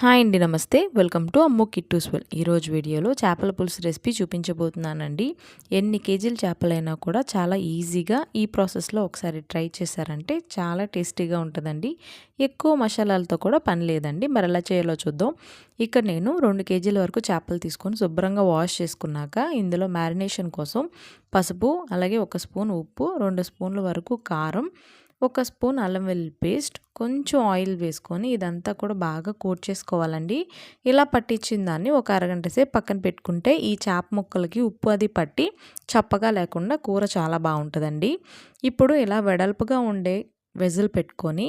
Hi అండి నమస్తే. Welcome to అమ్ము కిట్టూస్వెల్ ఈరోజు వీడియోలో చేపల పులుసు రెసిపీ చూపించబోతున్నానండి. ఎన్ని కేజీలు చేపలైనా కూడా చాలా ఈజీగా ఈ ప్రాసెస్లో ఒకసారి ట్రై చేశారంటే చాలా టేస్టీగా ఉంటుందండి. ఎక్కువ మసాలాలతో కూడా పని లేదండి. మరి ఎలా చేయాలో చూద్దాం. ఇక్కడ నేను రెండు కేజీల వరకు చేపలు తీసుకొని శుభ్రంగా వాష్ చేసుకున్నాక ఇందులో మ్యారినేషన్ కోసం పసుపు అలాగే ఒక స్పూన్ ఉప్పు రెండు స్పూన్ల వరకు కారం ఒక స్పూన్ అల్లం వెల్లుల్లి పేస్ట్ కొంచెం ఆయిల్ వేసుకొని ఇదంతా కూడా బాగా కోట్ చేసుకోవాలండి. ఇలా పట్టించిన దాన్ని ఒక అరగంట సేపు పక్కన పెట్టుకుంటే ఈ చేప ముక్కలకి ఉప్పు అది పట్టి చప్పగా లేకుండా కూర చాలా బాగుంటుందండి. ఇప్పుడు ఇలా వెడల్పుగా ఉండే వెజిల్ పెట్టుకొని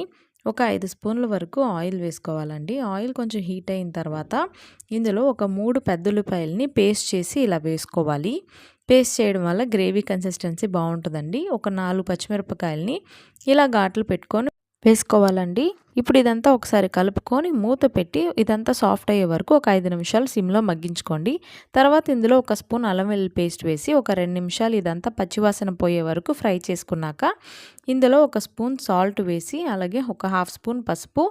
ఒక ఐదు స్పూన్ల వరకు ఆయిల్ వేసుకోవాలండి. ఆయిల్ కొంచెం హీట్ అయిన తర్వాత ఇందులో ఒక మూడు పెద్దలుపాయలని పేస్ట్ చేసి ఇలా వేసుకోవాలి. పేస్ట్ చేయడం వల్ల గ్రేవీ కన్సిస్టెన్సీ బాగుంటుందండి. ఒక నాలుగు పచ్చిమిరపకాయలని ఇలా ఘాట్లు పెట్టుకొని వేసుకోవాలండి. ఇప్పుడు ఇదంతా ఒకసారి కలుపుకొని మూత పెట్టి ఇదంతా సాఫ్ట్ అయ్యే వరకు ఒక ఐదు నిమిషాలు సిమ్లో మగ్గించుకోండి. తర్వాత ఇందులో ఒక స్పూన్ అల్లం వెల్లుల్లి పేస్ట్ వేసి ఒక రెండు నిమిషాలు ఇదంతా పచ్చివాసన పోయే వరకు ఫ్రై చేసుకున్నాక ఇందులో ఒక స్పూన్ సాల్ట్ వేసి అలాగే ఒక హాఫ్ స్పూన్ పసుపు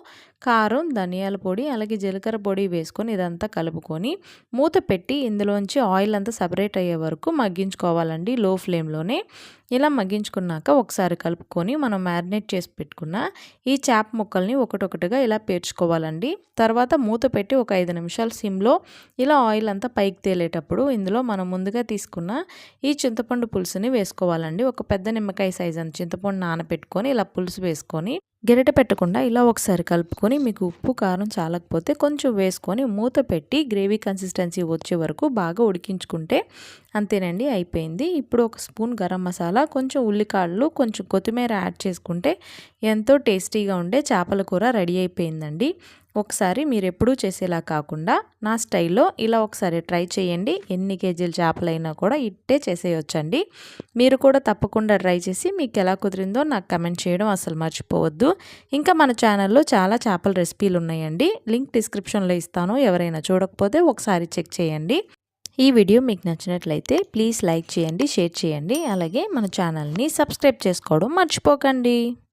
కారం ధనియాల పొడి అలాగే జీలకర్ర పొడి వేసుకొని ఇదంతా కలుపుకొని మూత పెట్టి ఇందులోంచి ఆయిల్ అంతా సపరేట్ అయ్యే వరకు మగ్గించుకోవాలండి లో ఫ్లేమ్లోనే. ఇలా మగ్గించుకున్నాక ఒకసారి కలుపుకొని మనం మ్యారినేట్ చేసి పెట్టుకున్న ఈ చేప ముక్కల్ని ఒకటొకటిగా ఇలా పేర్చుకోవాలండి. తర్వాత మూత పెట్టి ఒక ఐదు నిమిషాలు సిమ్లో ఇలా ఆయిల్ అంతా పైకి తేలేటప్పుడు ఇందులో మనం ముందుగా తీసుకున్న ఈ చింతపండు పులుసుని వేసుకోవాలండి. ఒక పెద్ద నిమ్మకాయ సైజ్ అంత చింతపండు నానబెట్టుకొని ఇలా పులుసు వేసుకొని గెరిట పెట్టకుండా ఇలా ఒకసారి కలుపుకొని మీకు ఉప్పు కారం చాలకపోతే కొంచెం వేసుకొని మూత పెట్టి గ్రేవీ కన్సిస్టెన్సీ వచ్చే వరకు బాగా ఉడికించుకుంటే అంతేనండి అయిపోయింది. ఇప్పుడు ఒక స్పూన్ గరం మసాలా కొంచెం ఉల్లికాడలు కొంచెం కొత్తిమీర యాడ్ చేసుకుంటే ఎంతో టేస్టీగా ఉండే చేపల కూర రెడీ అయిపోయిందండి. ఒకసారి మీరు ఎప్పుడూ చేసేలా కాకుండా నా స్టైల్లో ఇలా ఒకసారి ట్రై చేయండి. ఎన్ని కేజీల చేపలైనా కూడా ఇట్టే చేసేయొచ్చండి. మీరు కూడా తప్పకుండా ట్రై చేసి మీకు ఎలా కుదిరిందో నాకు కమెంట్ చేయడం అసలు మర్చిపోవద్దు. ఇంకా మన ఛానల్లో చాలా చేపల రెసిపీలు ఉన్నాయండి లింక్ డిస్క్రిప్షన్లో ఇస్తాను. ఎవరైనా చూడకపోతే ఒకసారి చెక్ చేయండి. ఈ వీడియో మీకు నచ్చినట్లయితే ప్లీజ్ లైక్ చేయండి షేర్ చేయండి. అలాగే మన ఛానల్ని సబ్స్క్రైబ్ చేసుకోవడం మర్చిపోకండి.